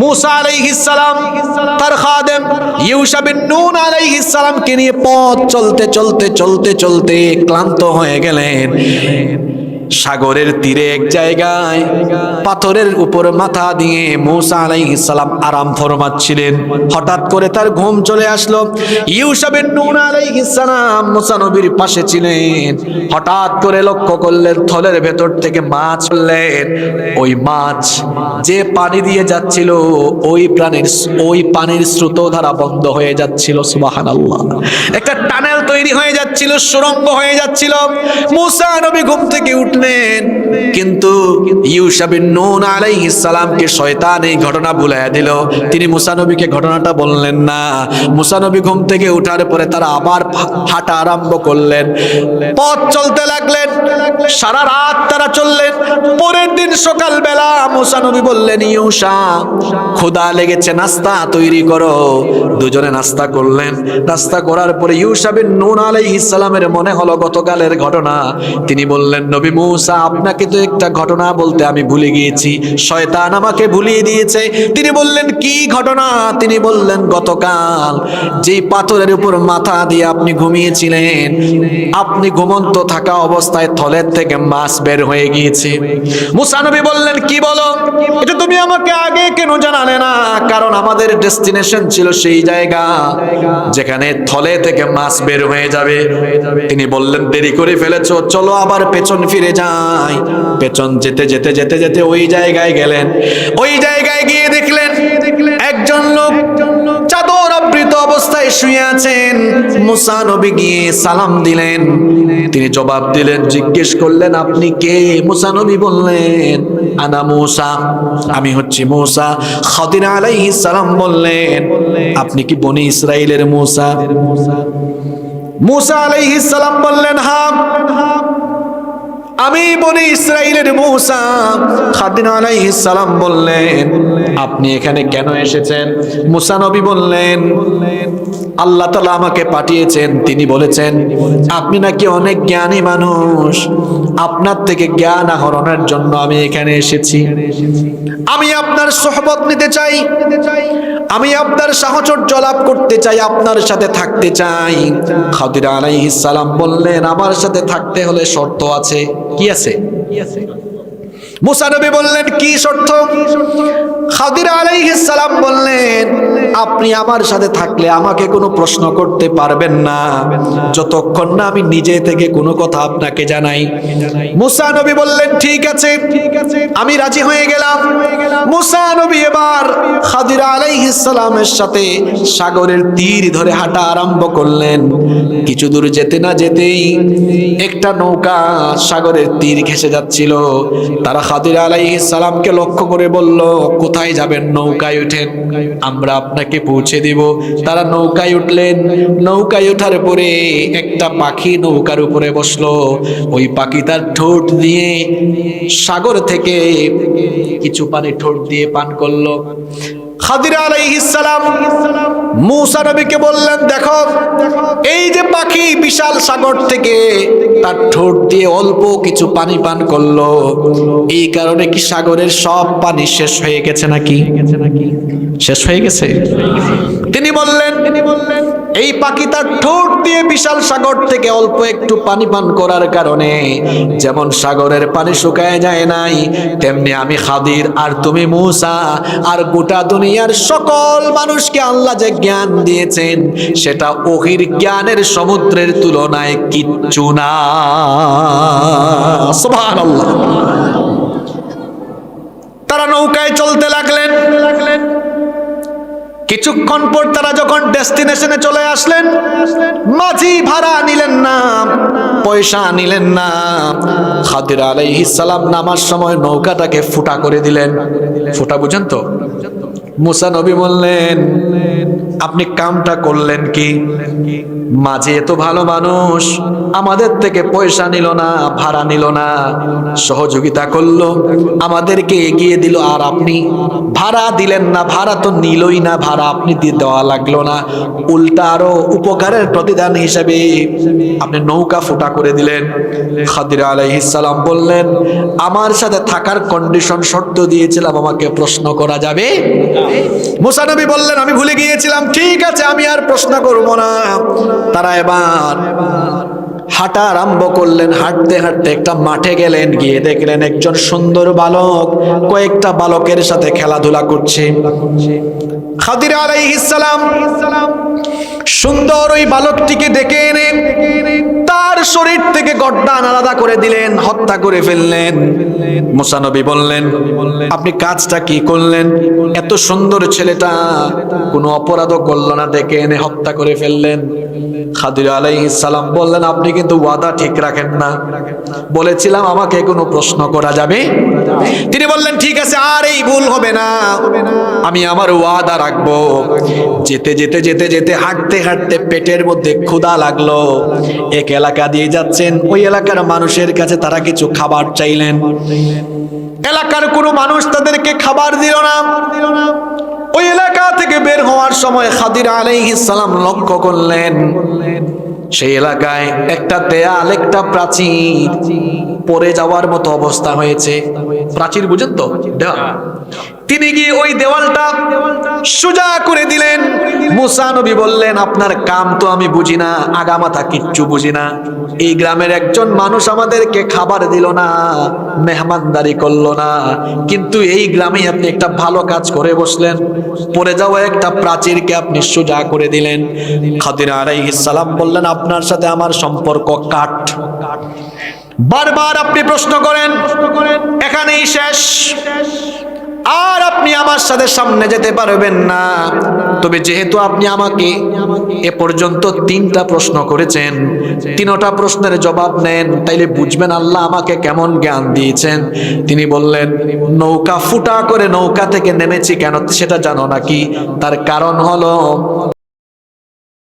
মুসা আলাইহিস সালাম, তার খাদেম ইউসা বিন নুন আলাইহিসসালামকে নিয়ে পথ চলতে চলতে চলতে চলতে ক্লান্ত হয়ে গেলেন। সাগরের তীরে এক জায়গায় পাথরের উপর মাথা দিয়ে মুসা আলাইহিস সালাম আরাম ফরমাচ্ছিলেন। হঠাৎ করে তার ঘুম চলে আসলো। ইউসা বিন নুন আলাইহিস সালাম মুসা নবীর পাশে ছিলেন। হঠাৎ করে লক্ষ্য করলেন থলের ভেতর থেকে মাছ করলেন ওই মাছ যে পানি দিয়ে যাচ্ছিল, ওই প্রাণীর ওই পানির স্রোত ধারা বন্ধ হয়ে যাচ্ছিল। সুবাহান আল্লাহ একটা টানেল তৈরি হয়ে যাচ্ছিল, সুরঙ্গ হয়ে যাচ্ছিল। মুসা নবী ঘুম থেকে উঠলেন কিন্তু ইউসা বিন নুন আলাইহিস সালামকে শয়তান এই ঘটনা ভুলাইয়া দিল। তিনি মুসা নবীকে ঘটনাটা বললেন না। মুসা নবী ঘুম থেকে উঠার পরে তারা আবার হাঁটা আরম্ভ করলেন। পথ চলতে লাগলেন। সারা রাত তারা চললেন। পরের দিন সকালবেলা মুসা নবী বললেন, ইউসা ক্ষুদা লেগেছে, নাস্তা তৈরি করো। দুজনে নাস্তা করলেন। নাস্তা করার পরে ইউসাবিন নুন আলাইহিস সালামের মনে হলো গতকালের ঘটনা। তিনি বললেন, নবী মুসা, আপনাকে তো একটা ঘটনা বলতে আমি ভুলে গিয়েছি। শয়তান আমাকে ভুলিয়ে দিয়েছে। তিনি বললেন, কি ঘটনা? তিনি বললেন, গতকাল যেই পাথরের উপর মাথা দিয়ে আপনি ঘুমিয়েছিলেন, আপনি ঘুমন্ত থাকা অবস্থায় থলের থেকে মাছ বের হয়ে গিয়েছে। মুসানবী বললেন, কি বলো? এটা তুমি আমাকে আগে কেন জানালে না? কারণ আমাদের ডেস্টিনেশন ছিল সেই জায়গা যেখানে থলে থেকে মাছ বের হয়ে যাবে। তিনি বললেন, দেরি করে ফেলেছো। চলো আবার পেছন ফিরে যাই পেছন যেতে যেতে যেতে যেতে ওই জায়গায় গেলেন। ওই জায়গায় গিয়ে দেখলেন একজন লোক চাদর আবৃত অবস্থায় শুয়ে আছেন। মুসা নবী গিয়ে সালাম দিলেন। তিনি জবাব দিলেন, জিজ্ঞেস করলেন, আপনি কে? মুসা নবী বললেন, আনা মুসা, আমি হচ্ছি মুসা। খাদির আলাইহিস সালাম বললেন, আপনি কি বনি ইসরাইলের মুসা? মুসা আলাইহিস সালাম বললেন হ্যাঁ। আমি বনি ইসরাইলের মূসা খাদিন আলাইহিস সালাম বললেন, আপনি এখানে কেন এসেছেন? মুসা নবী বললেন, আল্লাহ তাআলা আমাকে পাঠিয়েছেন। তিনি বলেছেন, আপনি নাকি অনেক জ্ঞানী মানুষ। আপনার থেকে জ্ঞান আহরণের জন্য আমি এখানে এসেছি। আমি আপনার সোহবত নিতে চাই। আমি আপনার সাহচর্য লাভ করতে চাই, আপনার সাথে থাকতে চাই। খাদির আলাইহিস সালাম বললেন, আমার সাথে থাকতে হলে শর্ত আছে। কি আছে? মুসা নবী বললেন, কি শর্ত? খাদির সালাম বললেন, আপনি আমার সাথে থাকলে আমাকে কোনো প্রশ্ন করতে পারবেন না। যতক্ষণ না আমি নিজে থেকে কোনো কথা আপনাকে জানাই। মুসা নবী বললেন, ঠিক আছে, আমি রাজি হয়ে গেলাম। মুসা নবী এবার খাদির সালামের সাথে সাগরের তীর ধরে হাঁটা আরম্ভ করলেন। কিছু দূর যেতে না যেতেই একটা নৌকা সাগরের তীর ঘেসে যাচ্ছিল। তারা খাদির সালামকে লক্ষ্য করে বলল কোথায় যাবেন? নৌকায় উঠেন। আমরা আপনাকে পৌঁছে দিব। তারা নৌকায় উঠলেন। নৌকায় ওঠার পরে একটা পাখি নৌকার উপরে বসল। ওই পাখি তার ঠোঁট দিয়ে সাগর থেকে কিছু পানি ঠোঁট দিয়ে পান করল। খাদিরা আলাইহিস সালাম মূসা নবীকে বললেন দেখো এই যে পাখি বিশাল সাগর থেকে তার ঠোঁট দিয়ে অল্প কিছু পানি পান করল এই কারণে কি সাগরের সব পানি শেষ হয়ে গেছে নাকি? শেষ হয়ে গেছে তিনি বললেন, এই পাখি তার ঠোঁট দিয়ে বিশাল সাগর থেকে অল্প একটু পানি পান করার কারণে যেমন সাগরের পানি শুকায় যায় নাই, তেমনি আমি খাদির আর তুমি মূসা আর গোটা দুনিয়ার সকল মানুষকে আল্লাহ যে জ্ঞান দিয়েছেন, সেটা ওহির জ্ঞানের সমুদ্রের তুলনায় কিচ্ছু না। তারা নৌকায় চলতে লাগলেন লাগলেন। কিছুক্ষণ পর তারা যখন ডেস্টিনেশনে চলে আসলেন, মাঝি ভাড়া নিলেন না, পয়সা নিলেন না। খাদির সালাম নামার সময় নৌকাটাকে ফুটা করে দিলেন। ফুটা বুঝেন তো? মুসা নবী বললেন আপনি কামটা করলেন কি? মাঝে এত ভালো মানুষ, আমাদের থেকে পয়সা নিল না, ভাড়া নিল না, সহযোগিতা করল, আমাদেরকে এগিয়ে দিল, আর আপনি ভাড়া দিলেন না, ভাড়া তো নিলই না, ভাড়া আপনি দিয়ে দেওয়া লাগল না। উল্টা আরও উপকারের প্রতিদান হিসেবে আপনি নৌকা ফুটা করে দিলেন। খাদির আলাইহিসালাম বললেন, আমার সাথে থাকার কন্ডিশন শর্ত দিয়েছিলাম, আমাকে প্রশ্ন করা যাবে? মুসানবী বললেন, আমি ভুলে গিয়েছিলাম ঠিক আছে, আমি আর প্রশ্ন করব না। তারা এবার হাঁটা আরম্ভ করলেন। হাঁটতে হাঁটতে একটা মাঠে গেলেন, গিয়ে দেখলেন একজন সুন্দর বালক কয়েকটা বালকের সাথে খেলাধুলা করছে। খাদির আলাইহিস সালাম, সুন্দর ওই বালকটিকে ডেকে এনে শরীর থেকে গড্ডান আলাদা করে দিলেন, হত্যা করে ফেললেন। মোসানবী বললেন, আপনি কাজটা কি করলেন? এত সুন্দর ছেলেটা কোনো অপরাধও করল না, দেখে এনে হত্যা করে ফেললেন। খাদির সালাম বললেন, আপনি কিন্তু ওয়াদা ঠিক রাখেন না। বলেছিলাম, আমাকে কোনো প্রশ্ন করা যাবে? তিনি বললেন, ঠিক আছে, আর এই ভুল হবে না। আমি আমার ওয়াদা রাখব। যেতে যেতে যেতে যেতে হাঁটতে হাঁটতে পেটের মধ্যে ক্ষুধা লাগল। এক এলাকা দিয়ে যাচ্ছেন। ওই এলাকার মানুষের কাছে তারা কিছু খাবার চাইলেন। এলাকার কোনো মানুষ তাদেরকে খাবার দিল না। ওই এলাকা থেকে বের হওয়ার সময় খাদির সালাম লক্ষ্য করলেন। সেই এলাকায় একটা দেয়াল একটা প্রাচীর। পড়ে যাওয়ার মতো অবস্থা হয়েছে। প্রাচীর বুঝেন তো? তিনি গিয়ে ওই দেওয়ালটা সোজা করে দিলেন। মুসা নবী বললেন, আপনার কাম তো আমি বুঝি না, আগামাথা কিচ্ছু বুঝি না। এই গ্রামের একজন মানুষ আমাদেরকে খাবার দিল না, মেহমানদারি করল না। কিন্তু এই গ্রামে আপনি একটা ভালো কাজ করে বসলেন। পড়ে যাওয়া একটা প্রাচীরকে আপনি সোজা করে দিলেন। খাদির আলাইহিস সালাম বললেন, আপনার সাথে আমার সম্পর্ক কাট বারবার আপনি প্রশ্ন করেন, এখানেই শেষ। আর আপনি আমার সাথে সামনে যেতে পারবেন না। তবে যেহেতু আপনি আমাকে এ পর্যন্ত তিনটা প্রশ্ন করেছেন, তিনটা প্রশ্নের জবাব নেন, তাইলে বুঝবেন আল্লাহ আমাকে কেমন জ্ঞান দিয়েছেন। তিনি বললেন, নৌকা ফুটা করে নৌকা থেকে নেমেছি কেন সেটা জানো নাকি? তার কারণ হলো